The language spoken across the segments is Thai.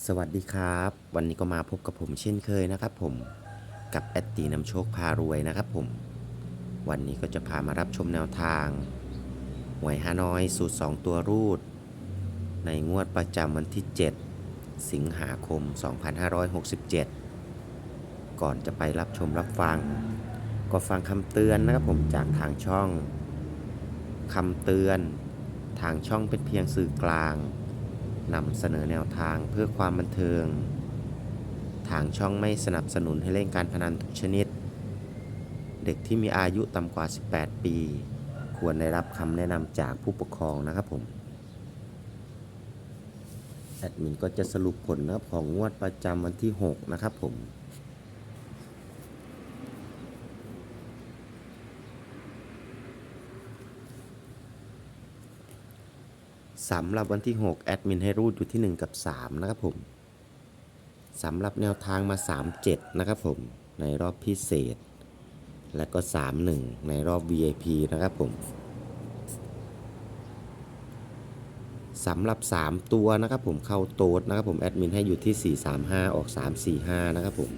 สวัสดีครับ วันนี้ก็มาพบกับผมเช่นเคยนะครับผมกับแอดตีนำโชคพารวยนะครับผม วันนี้ก็จะพามารับชมแนวทางหวยฮานอยสูตร 2 ตัวรูด ในงวดประจำวันที่ 7 สิงหาคม 2567 ก่อนจะไปรับชมรับฟัง ก็ฟังคำเตือนนะครับผมจากทางช่องคำเตือน ทางช่องเป็นเพียงสื่อกลาง นำเสนอแนวทางเพื่อความบันเทิง ทางช่องไม่สนับสนุนให้เล่นการพนันทุกชนิด เด็กที่มีอายุต่ำกว่า 18 ปี ควรได้รับคำแนะนำจากผู้ปกครองนะครับผม แอดมินก็จะสรุปผลนะครับของงวดประจำวันที่ 6 นะครับผม สำหรับวันที่ 6 แอดมินให้รูดอยู่ที่ 1 กับ 3 นะครับผมสำหรับแนวทางมา 3 7 นะครับผม ในรอบพิเศษ และก็ 3 1 ในรอบ VIP นะครับผมสำหรับ 3 ตัวนะครับผมเข้าโต๊ดนะครับผมแอดมินให้อยู่ที่ 435 ออก 345 นะครับผม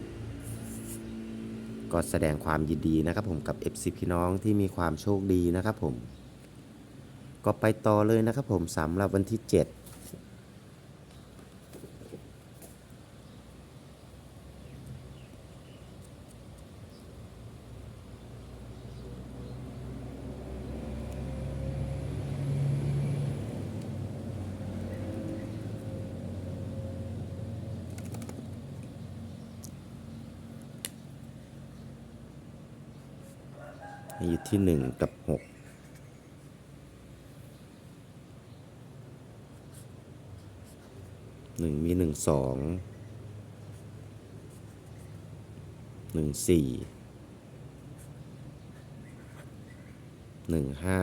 ก็แสดงความยินดีนะครับผมกับ FC พี่น้องที่มีความโชคดีนะครับผม ก็ไปต่อเลยนะครับผมสำหรับวันที่ 7อยู่ที่ 1 กับ 6 หนึ่งมีหนึ่งสองหนึ่งสี่หนึ่งห้า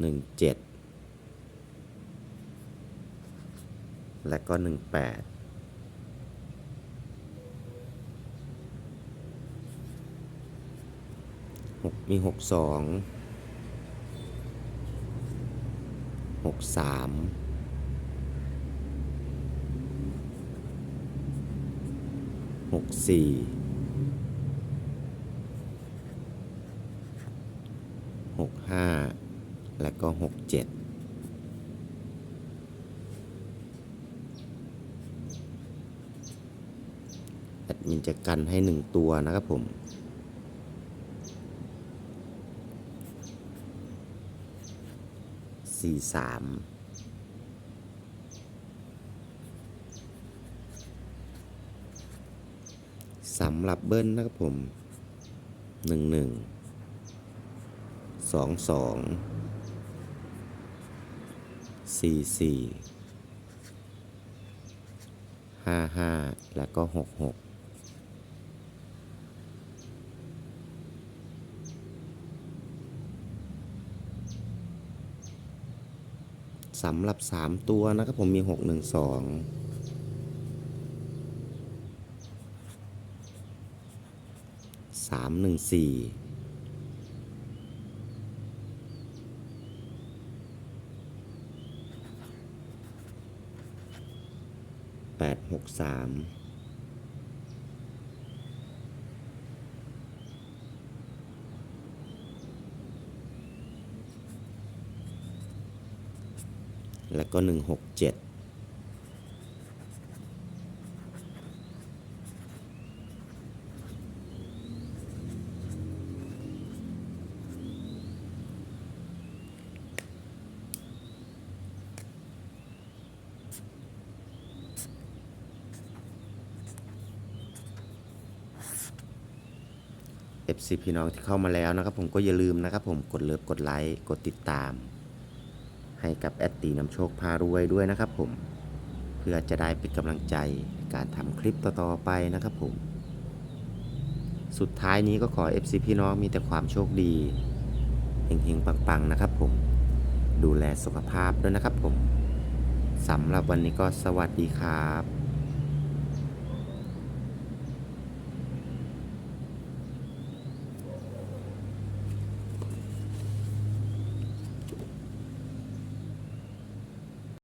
หนึ่งเจ็ดและก็หนึ่งแปดหกมีหกสอง หกสามหกสี่หกห้าและก็หกเจ็ดแอดมินจะกันให้หนึ่งตัวนะครับผม สี่สามสำหรับเบิ้ลนะครับผมหนึ่งหนึ่งสองสองสี่สี่ห้าห้าแล้วก็หกหก สำหรับสามตัวนะครับผมมีหกหนึ่งสองสามหนึ่งสี่แปดหกสาม แล้วก็หนึ่งหกเจ็ด FC พี่น้องที่เข้ามาแล้วนะครับผมก็อย่าลืมนะครับผมกดเลิฟกดไลค์กดติดตาม ให้กับแอดตีนำโชคพารวยด้วยนะครับผม เพื่อจะได้เป็นกำลังใจในการทำคลิปต่อๆไปนะครับผม สุดท้ายนี้ก็ขอ FC พี่น้องมีแต่ความโชคดีเฮงๆ ปังๆ นะครับผม ดูแลสุขภาพด้วยนะครับผมสำหรับวันนี้ก็สวัสดีครับ